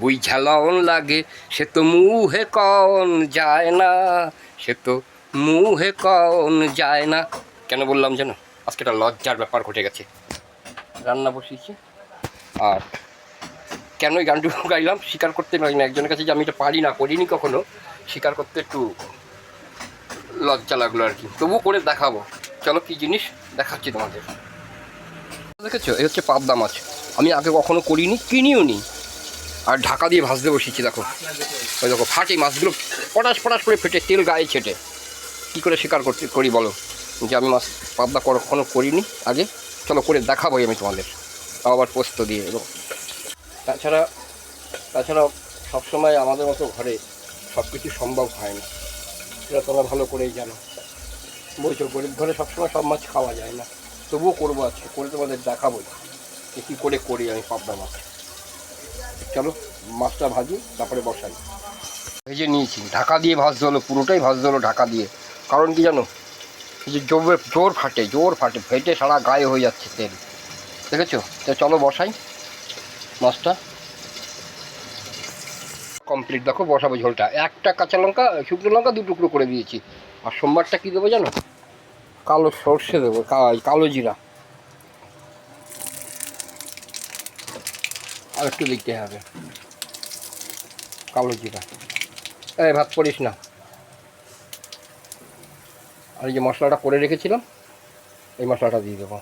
বই ঝালন লাগে, সে তো মুহে কন যায় না, সে তো মুহে কন যায় না। কেন বললাম যেন? আজকে একটা লজ্জার ব্যাপার ঘটে গেছে। রান্না বসিয়েছি। আর কেন এই গানটুকু গাইলাম? স্বীকার করতে পারি না একজনের কাছে যে আমি এটা পারি না, করিনি কখনো। স্বীকার করতে একটু লজ্জা লাগল আর কি। তবুও করে দেখাবো। চলো কি জিনিস দেখাচ্ছি তোমাদের। দেখেছ? এই হচ্ছে পাবদা মাছ। আমি আগে কখনো করিনি, কিনিও নি। আর ঢাকা দিয়ে ভাজতে বসিয়েছি দেখো। ওই দেখো ফাটে মাছগুলো পটাশ পটাশ করে ফেটে, তেল গায়ে ছেটে। কী করে স্বীকার করতে করি বলো? যে আমি মাছ পাবদা কখনো করিনি আগে। চলো করে দেখাবোই আমি তোমাদের। আবার পোস্ত দিয়ে এবং তাছাড়া তাছাড়া সবসময় আমাদের মতো ঘরে সব কিছু সম্ভব হয় না। সেটা তোমরা ভালো করেই জানো। বলছো, গরিব ঘরে সবসময় সব মাছ খাওয়া যায় না। তবুও করব আজকে, করে তোমাদের দেখাবোই যে কী করে করি আমি পাবদা মাছ। চলো, মাছটা ভাজি, তারপরে বসাই। ভেজে নিয়েছি। ঢাকা দিয়ে ভাজতে হলো, পুরোটাই ভাজতে হলো ঢাকা দিয়ে। কারণ কি জানো? যে জোর জোর ফাটে জোর ফাটে, ফেটে সারা গায়ে হয়ে যাচ্ছে তেল। দেখেছ? তো চলো বসাই মাছটা। কমপ্লিট, দেখো, বসাবো ঝোলটা। একটা কাঁচা লঙ্কা, শুকনো লঙ্কা দু টুকরো করে দিয়েছি। আর সোমবারটা কী দেবো জানো? কালো সর্ষে দেবো কালো জিরা। আর একটু দিতে হবে। কালো জিরা। এই ভাত করিস না। আর এই যে মশলাটা করে রেখেছিলাম, এই মশলাটা দিয়ে দেবো।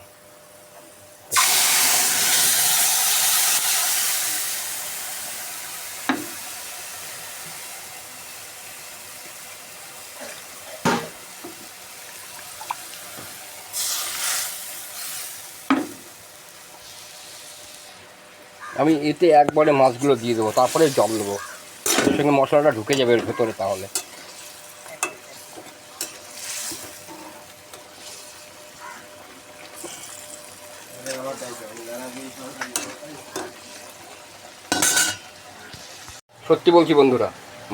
আমি এতে একবারে মাছগুলো দিয়ে দেবো, তারপরে জল দেবো। সঙ্গে মশলাটা ঢুকে যাবে এর ভেতরে তাহলে। সত্যি বলছি বন্ধুরা,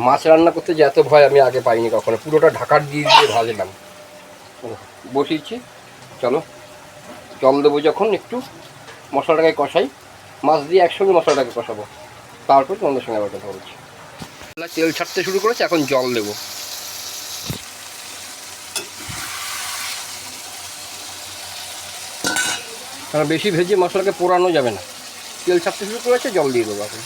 মাছ রান্না করতে যে এত ভয় আমি আগে পাইনি কখনো। পুরোটা ঢাকার দিয়ে দিয়ে ভাজলাম বসিয়েছি, চলো। জল দেবো যখন একটু, মশলাটাকে কষাই। মাছ দিয়ে একসঙ্গে মশলাটাকে কষাবো। তারপর তোমাদের সঙ্গে আবার কথা বলছি। তেল ছাড়তে শুরু করেছে, এখন জল দেবো। কারণ বেশি ভেজে মশলাকে পোড়ানো যাবে না। তেল ছাড়তে শুরু করেছে, জল দিয়ে দেবো এখন।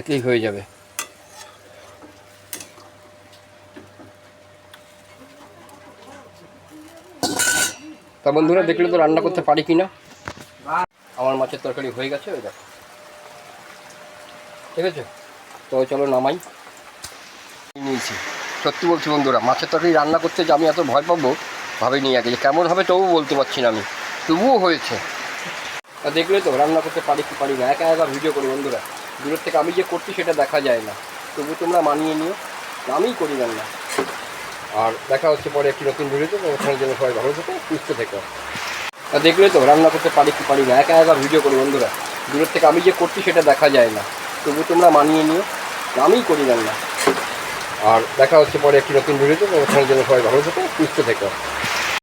এতেই হয়ে যাবে। তা বন্ধুরা দেখলে তো রান্না করতে পারি কি না আমার মাছের তরকারি হয়ে গেছে ওই দেখো। ঠিক আছে? তো চলো নামাই। নিয়েছি। সত্যি বলছি বন্ধুরা মাছের তরকারি রান্না করতে যে আমি এত ভয় পাবো ভাবিনি আগে যে কেমন হবে তবুও বলতে পারছি না আমি। তবুও হয়েছে। তা দেখলে তো রান্না করতে পারি কি পারি না। একা একা ভিডিও করি বন্ধুরা। দূরের থেকে আমি যে করছি সেটা দেখা যায় না। তবু তোমরা মানিয়ে নিও। আমিই করি রান্না। আর দেখা হচ্ছে পরে একটি নতুন ভিডিওতে ওখানে জন্য সবাই ভালো থেকো, সুস্থ থেকো। আর দেখলে তো, রান্না করতে পারি কি পারি না, একা একা ভিডিও করি বন্ধুরা। দূরের থেকে আমি যে করছি, সেটা দেখা যায় না। তবু তোমরা মানিয়ে নিও, আমিই করি রান্না। আর দেখা হচ্ছে পরে একটি নতুন ভিডিওতে ওখানে জন্য সবাই ভালো থেকে, সুস্থ থেকো।